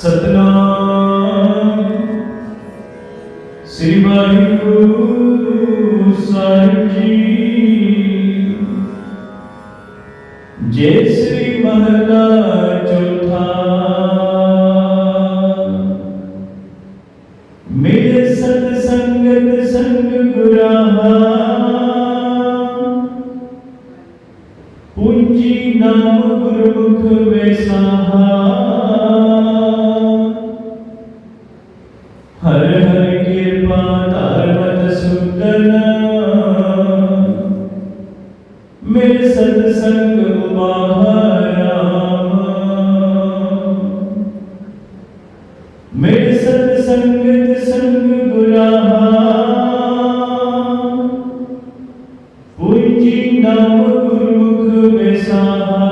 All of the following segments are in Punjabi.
ਸਤਨਾਮ। ਸ੍ਰੀ ਵਾਹਿਗੁਰੂ ਸਾਹਿਬ ਜੀ। ਜੈ ਸ੍ਰੀ ਮਹਲਾ ਚੌਥਾ। ਮੇਰੇ ਸਤ ਸੰਗਤ ਸੰਗ ਗੁਰਾਹਾ। ਪੂੰਜੀ ਨਾਮ ਗੁਰਮੁਖ ਵੇਸਾਹਾ ਮੇਰੇ ਸਤਸੰਗ ਮਹਾਰਾਮ। ਮੇਰੇ ਸਤ ਸੰਗ ਗੁਰਾਹਾ ਪੂੰਜੀ ਨਾਮ ਗੁਰਮੁਖ ਵਿਸਾਹਾ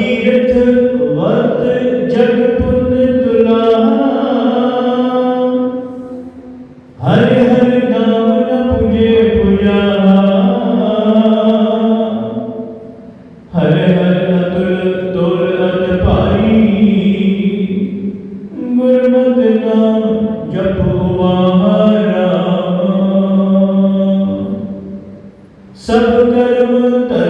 ਤੀਰਥ ਵਰਤ ਜਗ ਪੁੰਨ ਤੁਲਾ। ਹਰਿ ਹਰਿ ਨਾਮ ਨ ਪੁਜੇ ਪੁਜਾ। ਹਰਿ ਹਰਿ ਅਤੁਲ ਤੋਲ ਅਤ ਭਾਈ ਗੁਰਮਤਿ ਨਾਮ ਜਪੋ ਮਹਾਰਾਮ। ਸਭ ਕਰਮ ਧਰਮ